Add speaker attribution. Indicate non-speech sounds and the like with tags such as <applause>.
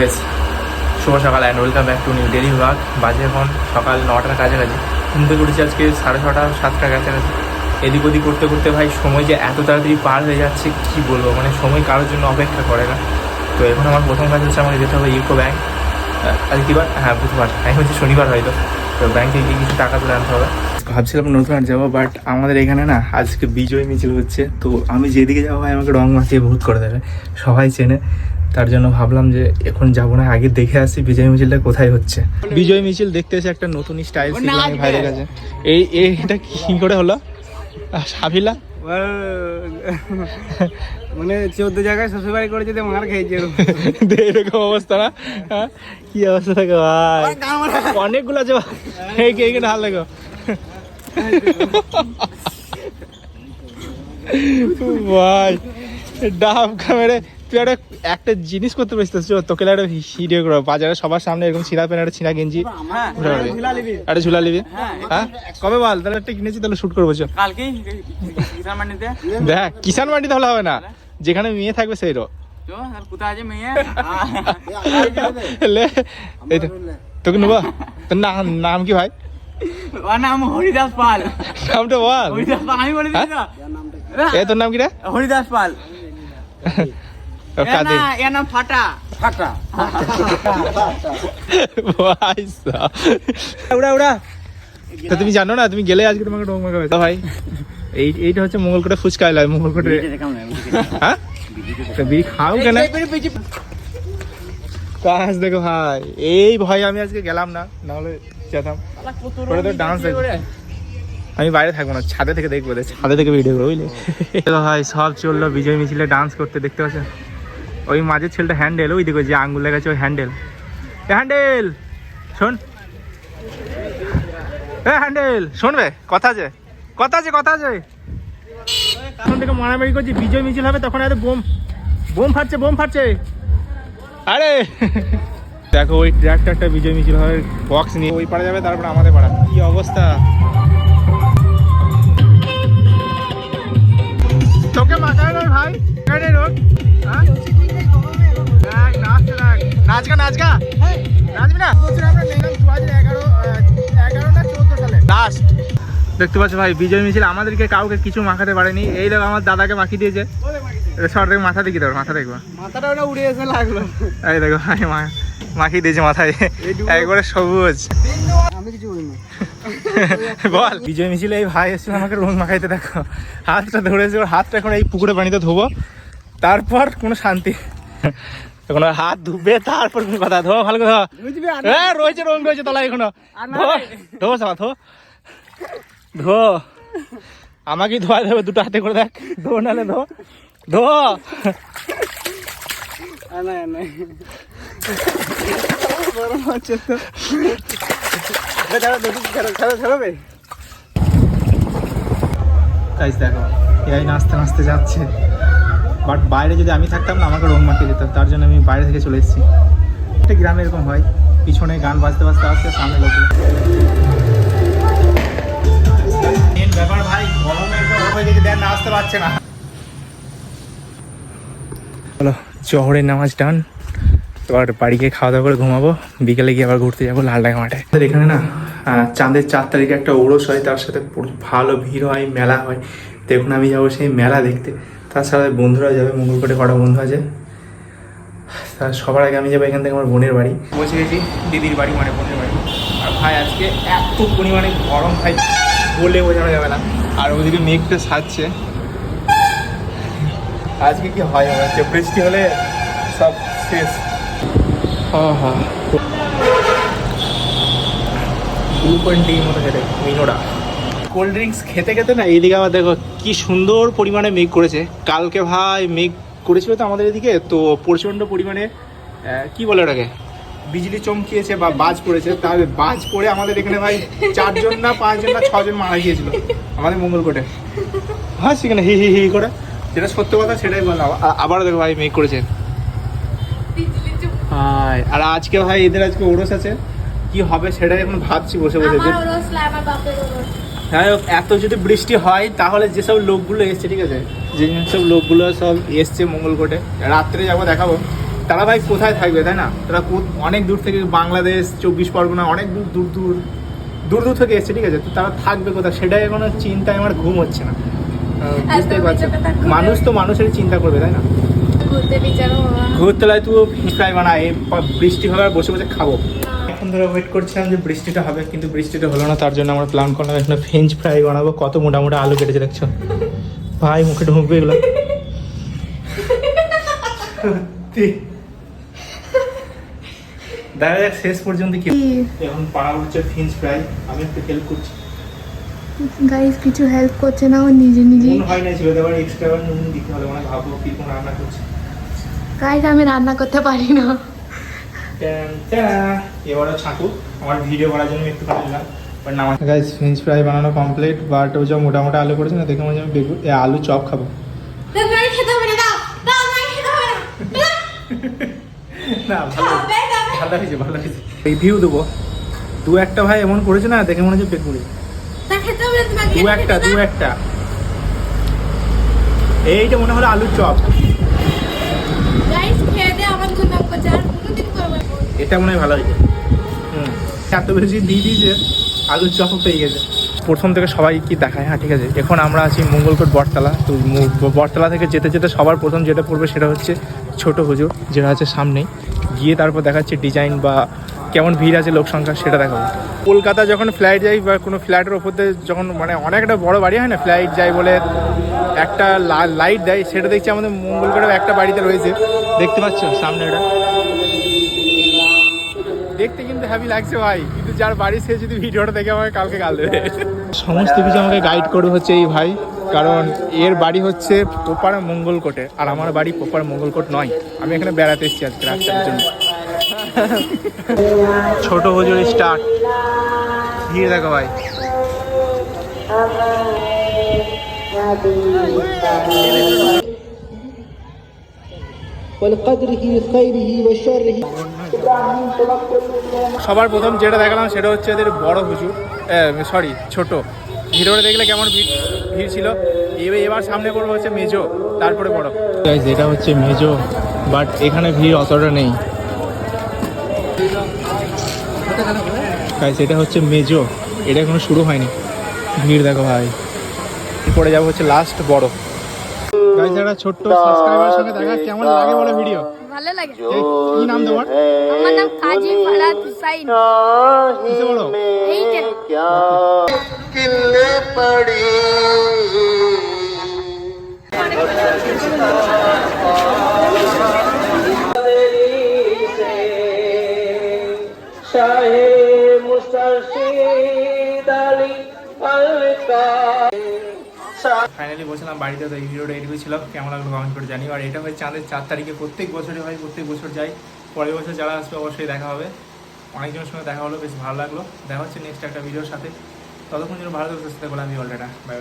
Speaker 1: Guys শুভ সকাল and welcome back to new daily vlog বাজে এখন সকাল নটার কাছাকাছি। ঘুম থেকে উঠেছি আজকে সাড়ে ছটা, সাতটার কাছাকাছি। এদিক ওদিক করতে করতে ভাই সময় যে এত তাড়াতাড়ি পার হয়ে যাচ্ছে, কি বলব? মানে সময় কারোর জন্য অপেক্ষা করে না। তো এখন আমার প্রথম কাজ হচ্ছে আমাকে যেতে হবে ইউকো ব্যাঙ্ক আজ কি বার? হ্যাঁ বুধবার এখন হচ্ছে শনিবার হয়তো। তো ব্যাংকে গিয়ে কিছু টাকা তুলে আনতে হবে। ভাবছিলাম নতুন আর যাব বাট আমাদের এখানে না আজকে বিজয় মিছিল হচ্ছে। তো আমি যেদিকে যাব ভাই, আমাকে রং মাখিয়ে ভূত করে দেবে। সবাই চেনে। তার জন্য ভাবলাম যে এখন যাব না আগে দেখে আসি বিজয় মিছিলটা কোথায় হচ্ছে। বিজয় মিছিল দেখতে এসে একটা নতুন স্টাইল ভাইয়ের কাছে। এই এই- এটা কি করে হলো? সাফিলা?
Speaker 2: মানে চোদ্দ জায়গায় শ্বশুরবাড়ি করে যদি মার খেয়েছে <laughs>
Speaker 1: এরকম অবস্থা না? হ্যাঁ? কি অবস্থা থাকে ভাই। অনেকগুলো আছে ভাই। এই কে হাল দেখো। <laughs> ভাই ডাব ক্যামেরে তুই একটা একটা জিনিস করতে পারছিস তোকে একটা ভিডিও করো। বাজারে সবার সামনে এরকম ছিঁড়া পেন একটা ছিঁড়া গেঞ্জি। একটা ঝুলা নিবি। হ্যাঁ কবে বল? তাহলে একটা কিনেছি তাহলে শুট করব চল। দেখ কিষান মান্ডি তাহলে হবে না। যেখানে মেয়ে থাকবে সেই রো।
Speaker 2: তো আর কোথায় আছে মেয়ে?
Speaker 1: লে এই তো তোকে নেব? তোর নাম নাম কি ভাই?
Speaker 2: নাম হরিদাস পাল।
Speaker 1: নামটা বল।
Speaker 2: হরিদাস পাল আমি বলে দিই
Speaker 1: এ তোর নাম কি রে?
Speaker 2: হরিদাস পাল।
Speaker 1: ও,
Speaker 2: এর
Speaker 1: কাদের
Speaker 2: না- এর নাম ফাটা ফাটা
Speaker 1: ভাই সাব। উড়া উড়া। তা তুমি জানো না তুমি গেলে আজকে তোমাকে ডোং মাখাবে তো ভাই এই এইটা হচ্ছে মঙ্গলকোটে ফুচকা এলাম মঙ্গলকোটে হ্যাঁ? তো বিড়ি খাও কেন? কাজ দেখো ভাই এই ভয় আমি আজকে গেলাম না নাহলে যেতাম। ওটা তো ডান্স আমি বাইরে থাকব না ছাদে থেকে দেখব ছাদে থেকে ভিডিও করব বুঝলি? <laughs> ভাই সব চলল বিজয় মিছিলে ডান্স করতে দেখতে পাচ্ছেন? ওই মাঝের ছেলেটা হ্যান্ডেল ওই দেখো যে আঙ্গুল লেগেছে ওই হ্যান্ডেল হ্যান্ডেল শোন। এ হ্যান্ডেল শুনবে, কথা আছে কথা আছে কথা আছে। তখন থেকে মারামারি করছি, বিজয় মিছিল হবে, তখন এত বোম বোম ফাটছে বোম ফাটছে। আরে, দেখো ওই ট্র্যাক্টরটা বিজয় মিছিল হবে বক্স নিয়ে। ওই পাড়া যাবে, তারপর আমাদের পাড়া। কি অবস্থা? দেখতে পাচ্ছ ভাই বিজয় মিছিল আমাদেরকে কাউকে কিছু মাখাতে পারেনি। এই দেখো আমার দাদাকে মাখিয়ে দিয়েছে। সর দেখো মাথা দেখি তোর মাথা দেখব
Speaker 2: মাথাটা ওটা উড়ে এসে লাগল।
Speaker 1: এই দেখো ভাই মা- মাখিয়ে দিয়েছে মাথায়। একবারে সবুজ।
Speaker 2: আমি কিছু বলিনি।
Speaker 1: বল। বিজয় মিছিলে এই ভাই এসেছিল আমাকে রং মাখাইতে দেখো। হাতটা ধরেছে ওর হাতটা এখন এই পুকুরে পানিতে ধোবো। তারপর কোনো শান্তি। এখন হাত ধুবে তারপর কোনো কথা। ধো ভালো কথা রয়েছে রং রয়েছে তলায়
Speaker 2: এখনও।
Speaker 1: ধো। ধো। ধো। আমাকেই ধোয়া দেবে দুটো হাতে করে দেখ। ধো নালে ধো। ধো।
Speaker 2: আর নাই আর নাই গরম হচ্ছে তো। বে, ছাড়ো, দেখি,
Speaker 1: এই নাচতে নাচতে যাচ্ছে। বাট বাইরে যদি আমি থাকতাম না আমাকে রং মাখিয়ে দিত তার জন্য আমি বাইরে থেকে চলে এসেছি। একটা গ্রামে এরকম হয়। পিছনে গান বাজতে বাজতে আসতে সামনে লোক ব্যাপার ভাই হয়ে গেছে দেখ নাচতে পারছে না। জহরের নামাজ ডান। এবার বাড়ি গিয়ে খাওয়া দাওয়া করে ঘুমাবো। বিকেলে গিয়ে আবার ঘুরতে যাব লালডাঙ্গা মাঠে। এখানে না চাঁদের চার তারিখে একটা ওরস হয়, তার সাথে ভালো ভিড় হয়, মেলা হয়। তো এখন আমি যাব সেই মেলা দেখতে। তাছাড়া বন্ধুরা যাবে মঙ্গলকোটে কটা বন্ধু আছে। তার সবার আগে আমি যাব এখান থেকে আমার বোনের বাড়ি। পৌঁছে গেছি দিদির বাড়ি মানে বোনের বাড়ি। আর ভাই, আজকে এত পরিমাণে গরম, ভাই। বলে বোঝানো যাবে না। আর ওদিকে মেঘটা সাজছে আজকে কি হয় হবে? যে বৃষ্টি হলে সব শেষ। হ্যাঁ হ্যাঁ ডির মতো খেতে মিনোরা। কোল্ড ড্রিঙ্কস খেতে খেতে না এইদিকে আবার দেখো কি সুন্দর পরিমাণে মেঘ করেছে। কালকে ভাই মেঘ করেছিল তো আমাদের এদিকে তো প্রচণ্ড পরিমাণে কি বলে ওটাকে? বিজলি চমকিয়েছে বা বাজ পড়েছে তার বাজ পড়ে আমাদের এখানে ভাই চারজন না পাঁচজন না ছজন মারা গিয়েছিল। আমাদের মঙ্গলকোটে হ্যাঁ সেখানে হি হি হি করে। যেটা সত্য কথা সেটাই বললাম। আবারও দেখো ভাই মেঘ করেছে। আর আজকে ভাই এদের আজকে ওরস আছে। কি হবে সেটাই এখন ভাবছি বসে বসে। যাই হোক এত যদি বৃষ্টি হয় তাহলে যেসব লোকগুলো এসছে ঠিক আছে যে সব লোকগুলো সব এসছে মঙ্গলকোটে রাত্রে যাব দেখাবো। তারা ভাই কোথায় থাকবে তাই না? তারা অনেক দূর থেকে বাংলাদেশ চব্বিশ পরগনা অনেক দূর দূর দূর দূর দূর থেকে এসছে ঠিক আছে? তো তারা থাকবে কোথায়? সেটাই কোনো চিন্তায় আমার ঘুম হচ্ছে না। বুঝতেই পারছ? মানুষ তো মানুষের চিন্তা করবে তাই না?
Speaker 3: ঘুরতে
Speaker 1: ঘুরতলায় তুই ফ্রাই বানা এই বৃষ্টি হবে আর বসে বসে খাব। এখন ধরে ওয়েট করছিলাম যে বৃষ্টিটা হবে কিন্তু বৃষ্টিটা হলো না তার জন্য আমরা প্ল্যান করলাম এখানে ফ্রেঞ্চ ফ্রাই বানাবো কত মোটা মোটা আলু কেটেছে দেখছ? ভাই মুখে ঢুকবে এগুলো। <laughs> সত্যি। দেখা যাক শেষ পর্যন্ত কি এখন পাড়া হচ্ছে ফ্রেঞ্চ ফ্রাই আমি একটু হেল্প করছি।
Speaker 3: গাইস কিছু হেল্প করছে না ও নিজে নিজেই
Speaker 1: নুন হয় না ছিল এবার এক্সট্রা নুন দিতে হবে মানে ভাবো কি কোন রান্না করছে।
Speaker 3: গাইস আমি রান্না করতে পারি না।
Speaker 1: এবারও ছাঁকু। আমার ভিডিও করার জন্য একটু বাট না গাইস ফ্রেঞ্চ ফ্রাই বানানো কমপ্লিট বাট ও যা মোটা মোটা আলু করেছে না দেখে মনে আমি বেগুন আলু চপ খাব।
Speaker 3: খেতে হবে না <laughs>
Speaker 1: ভালো। ভালো হয়েছে ভালো হয়েছে। রিভিউ দেবো। দু একটা ভাই এমন করেছে না দেখে মনে হচ্ছে
Speaker 3: তোমাকে
Speaker 1: দু একটা দু একটা। এইটা মনে হলো আলুর চপ। এটা মনে হয় ভালো হয়েছে। হুম। এত বেশি দিয়ে দিয়েছে আলুর চপ পেয়ে গেছে। প্রথম থেকে সবাই কি দেখায়? হ্যাঁ ঠিক আছে। এখন আমরা আছি মঙ্গলকোট বটতলা। তো বটতলা থেকে যেতে যেতে সবার প্রথম যেটা পড়বে সেটা হচ্ছে ছোট হুজুর যেটা আছে সামনেই। গিয়ে তারপর দেখাচ্ছে ডিজাইন বা কেমন ভিড় আছে লোক সংখ্যা, সেটা দেখাবো। কলকাতা যখন ফ্লাইট যাই বা কোনো ফ্ল্যাটের ওপর দিয়ে যখন মানে অনেকটা বড় বাড়ি হয় না ফ্লাইট যাই বলে একটা লাইট দেয়, সেটা দেখছি আমাদের মঙ্গলকোটেও একটা বাড়িতে রয়েছে। দেখতে পাচ্ছ সামনে এটা? দেখতে কিন্তু হ্যাপি লাগছে ভাই, কিন্তু যার বাড়ি সে যদি ভিডিওটা দেখে আমাকে কালকে গাল দেবে। সমস্ত কিছু আমাকে গাইড করবে হচ্ছে এই ভাই। কারণ এর বাড়ি হচ্ছে পোপার মঙ্গলকোটে, আর আমার বাড়ি পোপার মঙ্গলকোট নয়। আমি এখানে বেড়াতে এসেছি আজকে রাস্তার জন্য। ছোট হজুর স্টার্ট ভিড় দেখো ভাই। সবার প্রথম যেটা দেখালাম সেটা হচ্ছে এদের বড় হুজুর সরি ছোট। হিরোটা দেখলে কেমন ভিড় ভিড় ছিল। এবার সামনে পড়ব হচ্ছে মেজো তারপরে বড়। এটা হচ্ছে মেজো বাট এখানে ভিড় অতটা নেই। এটা হচ্ছে মেজো এটা এখনও শুরু হয়নি। ভিড় দেখো ভাই। পরে যাব হচ্ছে লাস্ট বড়। ছোট্ট সাবস্ক্রাইবার সঙ্গে দেখা কেমন লাগে বলে ভিডিও
Speaker 3: ভালো লাগে।
Speaker 1: কি নাম তোমার?
Speaker 3: আমার নাম কাজী হুসাইন। এইটা।
Speaker 2: কিল্লে পড়ি।
Speaker 1: ফাইনালি বলছিলাম, বাড়িতে তো এই ভিডিওটা এটুকু ছিল, কেমন লাগল কমেন্ট করে জানিও। আর এটা হয় চাঁদের চার তারিখে প্রত্যেক বছরই হয়, প্রত্যেক বছর যাই। পরের বছর যারা আসবে, অবশ্যই দেখা হবে। অনেকজনের সঙ্গে দেখা হলো, বেশ ভালো লাগল। দেখা হচ্ছে নেক্সট একটা ভিডিওর সাথে। ততক্ষণ যেন ভালো থাকতে আমি অলরেডা বাই